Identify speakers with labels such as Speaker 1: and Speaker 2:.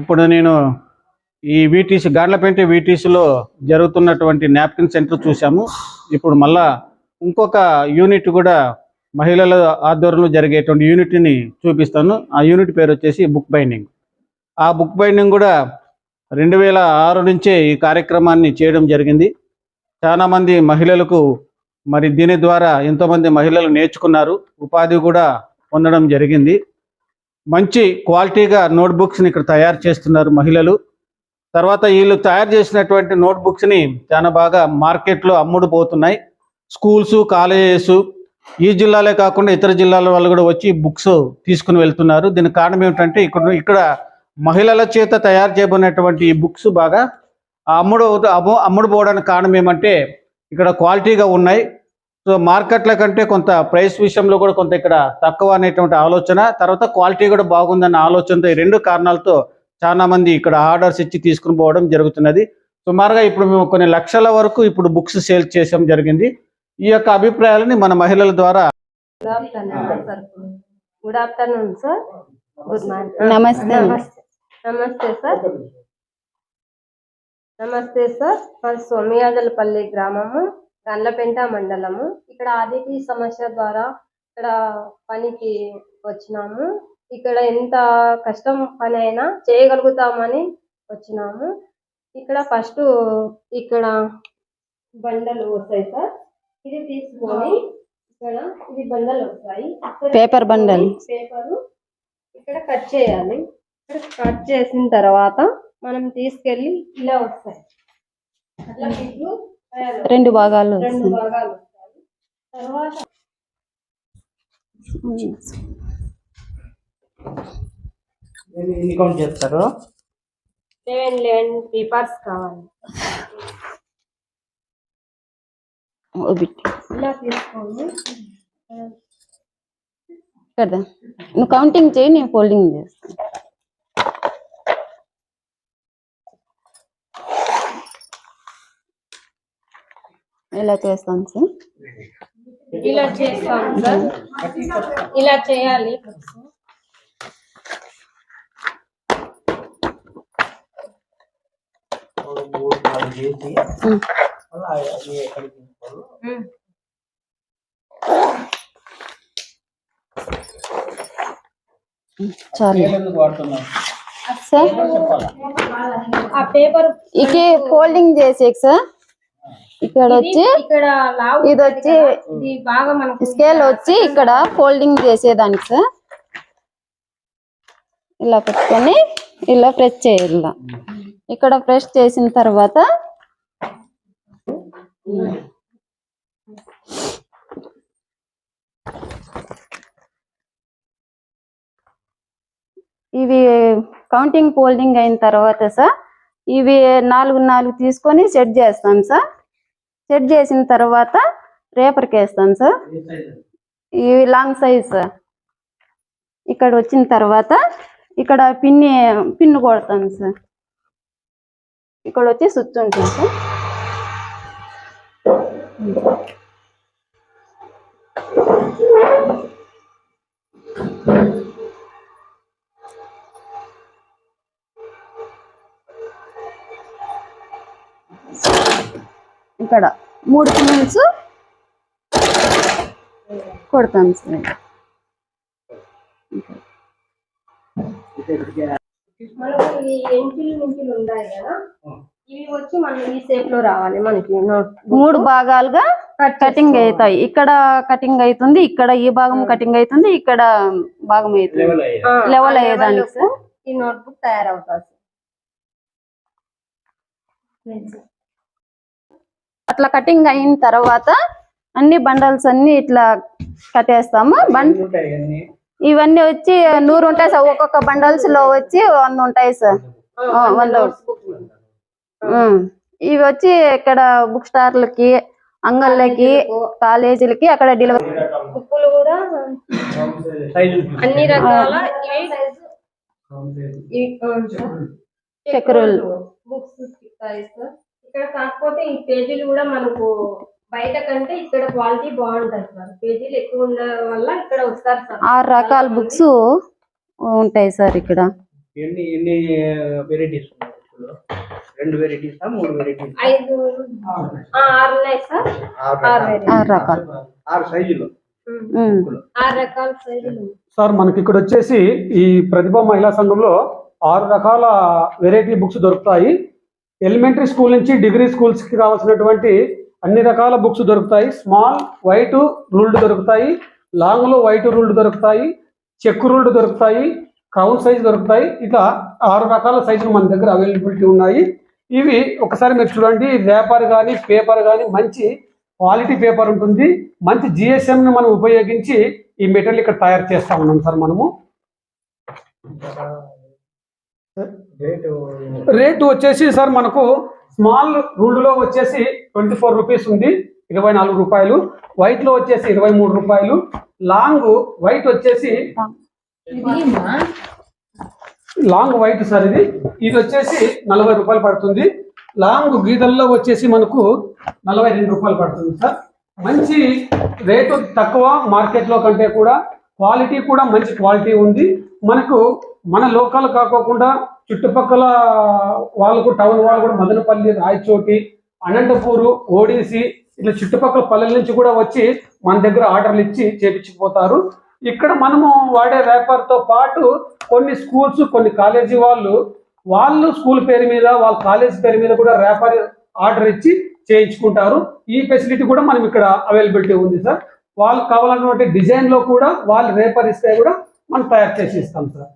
Speaker 1: ఇప్పుడు నేను ఈ వీటీసీ గాడ్లపేంట వీటీసీలో జరుగుతున్నటువంటి నాప్కిన్ సెంటర్ చూసాము ఇప్పుడు మళ్ళా ఇంకొక యూనిట్ కూడా మహిళల ఆధ్వర్యంలో జరిగేటువంటి యూనిట్ని చూపిస్తాను. ఆ యూనిట్ పేరు వచ్చేసి బుక్ బైండింగ్. ఆ బుక్ బైండింగ్ కూడా రెండు వేల ఆరు నుంచే ఈ కార్యక్రమాన్ని చేయడం జరిగింది. చాలామంది మహిళలకు మరి దీని ద్వారా ఎంతోమంది మహిళలు నేర్చుకున్నారు. ఉపాధి కూడా పొందడం జరిగింది. మంచి క్వాలిటీగా నోట్బుక్స్ని ఇక్కడ తయారు చేస్తున్నారు మహిళలు. తర్వాత వీళ్ళు తయారు చేసినటువంటి నోట్బుక్స్ని చాలా బాగా మార్కెట్లో అమ్ముడు పోతున్నాయి స్కూల్స్ కాలేజెస్ ఈ జిల్లాలే కాకుండా ఇతర జిల్లాల వాళ్ళు కూడా వచ్చి బుక్స్ తీసుకుని వెళ్తున్నారు. దీనికి కారణం ఏమిటంటే ఇక్కడ ఇక్కడ మహిళల చేత తయారు చేయబడినటువంటి ఈ బుక్స్ బాగా అమ్ముడు అమ్ముడుపోవడానికి అమ్ముడు పోవడానికి కారణం ఏమంటే ఇక్కడ క్వాలిటీగా ఉన్నాయి. సో మార్కెట్ల కంటే కొంత ప్రైస్ విషయంలో కూడా కొంత ఇక్కడ తక్కువ అనేటువంటి ఆలోచన. తర్వాత క్వాలిటీ కూడా బాగుందన్న ఆలోచనతో ఈ రెండు కారణాలతో చాలా మంది ఇక్కడ ఆర్డర్స్ ఇచ్చి తీసుకుని పోవడం జరుగుతున్నది. సుమారుగా ఇప్పుడు మేము కొన్ని లక్షల వరకు ఇప్పుడు బుక్స్ సేల్ చేసాం జరిగింది. ఈ యొక్క అభిప్రాయాలని మన మహిళల ద్వారా
Speaker 2: good afternoon sir good afternoon sir good morning
Speaker 3: నమస్తే.
Speaker 2: నమస్తే. నమస్తే సార్ నమస్తే సార్ మాది సోమియాజలపల్లి గ్రామము. గండ్లపెంట మండలము. ఇక్కడ ఆదితి సమస్య ద్వారా ఇక్కడ పనికి వచ్చినాము. ఇక్కడ ఎంత కష్టం పని అయినా చేయగలుగుతామని వచ్చినాము. ఇక్కడ ఫస్ట్ ఇక్కడ బండలు వస్తాయి సార్. ఇది తీసుకొని ఇక్కడ ఇది బండలు వస్తాయి.
Speaker 3: Paper bundle.
Speaker 2: పేపరు ఇక్కడ కట్ చేయాలి. ఇక్కడ కట్ చేసిన తర్వాత మనం తీసుకెళ్ళి ఇలా వస్తాయి. అట్లా.
Speaker 3: రెండు భాగాలు
Speaker 2: రెండు
Speaker 3: వస్తాయి.
Speaker 2: భాగాలు వస్తాయి. తర్వాత
Speaker 4: ఎన్ని కౌంట్ చేస్తారు?
Speaker 2: లెవెన్ లెవెన్ పేపర్స్ కావాలి. ఇలా తీసుకోండి.
Speaker 3: కదా నువ్వు కౌంటింగ్ చేయి నేను ఫోల్డింగ్ చేస్తాను. ఇలా చేస్తాను సార్
Speaker 2: ఇలా చేస్తాం సార్ ఇలా చేయాలి
Speaker 4: మూడు నాలుగు చేసి
Speaker 3: ఉమ్.
Speaker 4: అలా అది ఎక్కడికి తీసుకోరు.
Speaker 2: ఉమ్.
Speaker 3: చాలు
Speaker 1: ఎందుకు వాడుతున్నాం
Speaker 3: సార్
Speaker 2: ఆ పేపర్
Speaker 3: ఇక ఫోల్డింగ్ చేసే సార్ ఇక్కడ వచ్చి ఇది వచ్చి
Speaker 2: ఇది బాగా మనకు
Speaker 3: స్కేల్ వచ్చి ఇక్కడ ఫోల్డింగ్ చేసేదానికి సార్. ఇలా పెట్టుకొని ఇలా ప్రెస్ చేయాలి. ఇక్కడ ప్రెస్ చేసిన తర్వాత ఇవి కౌంటింగ్ ఫోల్డింగ్ అయిన తర్వాత సార్ ఇవి నాలుగు నాలుగు తీసుకొని సెట్ చేస్తాం సార్. సెట్ చేసిన తర్వాత రేపర్కి వేస్తాను సార్. ఇవి లాంగ్ సైజ్. సార్ ఇక్కడ వచ్చిన తర్వాత ఇక్కడ పిన్ని పిన్ను కొడతాను సార్. ఇక్కడ వచ్చి స్విచ్ ఉంటుంది సార్.
Speaker 2: షేప్లో రావాలి మనకి. నోట్
Speaker 3: మూడు భాగాలుగా
Speaker 2: కట్
Speaker 3: కటింగ్ అవుతాయి. ఇక్కడ కటింగ్ అవుతుంది ఇక్కడ ఈ భాగం కటింగ్ అవుతుంది ఇక్కడ భాగం అవుతుంది. లెవెల్ అయ్యేదానికి. సార్
Speaker 2: ఈ నోట్ బుక్ తయారవుతుంది
Speaker 3: అట్లా కటింగ్ అయిన తర్వాత అన్ని బండల్స్ అన్ని ఇట్లా కట్టేస్తాము. బండ్ ఇవన్నీ వచ్చి నూరు ఉంటాయి సార్. ఒక్కొక్క బండల్స్లో వచ్చి వంద ఉంటాయి సార్. ఆ, వంద. ఇవి వచ్చి ఇక్కడ బుక్ స్టార్లకి అంగళ్ళకి కాలేజీలకి. అక్కడ డెలివరీ
Speaker 2: బుక్కులు కూడా అన్ని రకాల
Speaker 3: చక్రాలు.
Speaker 2: బుక్స్ ఇస్తాయి సార్ ఇక్కడ కాకపోతే ఈ పేజీలు కూడా మనకు బయట కంటే ఇక్కడ క్వాలిటీ బాగుంటది సార్. పేజీలు ఎక్కువ ఉండడం వల్ల ఇక్కడ వస్తారు సార్
Speaker 3: ఆరు రకాల బుక్స్ ఉంటాయి సార్ ఇక్కడ.
Speaker 4: ఎన్ని ఎన్ని వెరైటీస్? రెండు వెరైటీసా మూడు వెరైటీస్?
Speaker 2: ఐదు ఆ, ఆరు ఉన్నాయి సార్. ఆరు
Speaker 3: రకాలు.
Speaker 4: ఆరు సైజులు.
Speaker 2: ఆరు రకాల సైజులు.
Speaker 5: సార్ మనకి ఇక్కడ వచ్చేసి ఈ ప్రతిభ మహిళా సంఘంలో ఆరు రకాల వెరైటీ బుక్స్ దొరుకుతాయి. ఎలిమెంటరీ స్కూల్ నుంచి డిగ్రీ స్కూల్స్కి కావాల్సినటువంటి అన్ని రకాల బుక్స్ దొరుకుతాయి. స్మాల్ వైట్ రూల్డ్ దొరుకుతాయి. లాంగ్లో వైట్ రూల్డ్ దొరుకుతాయి. చెక్ రూల్డ్ దొరుకుతాయి. క్రౌన్ సైజ్ దొరుకుతాయి. ఇట్లా ఆరు రకాల సైజులు మన దగ్గర అవైలబిలిటీ ఉన్నాయి. ఇవి ఒకసారి మీరు చూడండి. రేపర్ కానీ పేపర్ కానీ మంచి క్వాలిటీ పేపర్ ఉంటుంది. మంచి జిఎస్ఎంని మనం ఉపయోగించి ఈ మెటీరియల్ ఇక్కడ తయారు చేస్తా ఉన్నాం సార్ మనము.
Speaker 4: రేటు
Speaker 5: వచ్చేసి సార్ మనకు స్మాల్ రూల్డ్లో వచ్చేసి ట్వంటీ ఫోర్ రూపీస్ ఉంది ఇరవై నాలుగు రూపాయలు. వైట్లో వచ్చేసి ఇరవై మూడు రూపాయలు. లాంగ్ వైట్ వచ్చేసి లాంగ్ వైట్ సార్ ఇది. ఇది వచ్చేసి నలభై రూపాయలు పడుతుంది. లాంగ్ గీతల్లో వచ్చేసి మనకు నలభై రెండు రూపాయలు పడుతుంది సార్. మంచి రేటు తక్కువ మార్కెట్లో కంటే కూడా క్వాలిటీ కూడా మంచి క్వాలిటీ ఉంది. మనకు మన లోకల్ కాకోకుండా చుట్టుపక్కల వాళ్ళకు టౌన్ వాళ్ళు కూడా మదనపల్లి రాయచోటి అనంతపూరు ఓడిసి ఇట్లా చుట్టుపక్కల పల్లెల నుంచి కూడా వచ్చి మన దగ్గర ఆర్డర్లు ఇచ్చి చేపించిపోతారు. ఇక్కడ మనము వాడే రేపర్తో పాటు కొన్ని స్కూల్స్ కొన్ని కాలేజీ వాళ్ళు వాళ్ళు స్కూల్ పేరు మీద వాళ్ళ కాలేజ్ పేరు మీద కూడా రేపర్ ఆర్డర్ ఇచ్చి చేయించుకుంటారు. ఈ ఫెసిలిటీ కూడా మనం ఇక్కడ అవైలబిలిటీ ఉంది సార్. వాళ్ళకి కావాలన్నటువంటి డిజైన్లో కూడా వాళ్ళు రేపరిస్తే కూడా మనం తయారు చేసి ఇస్తాం సార్.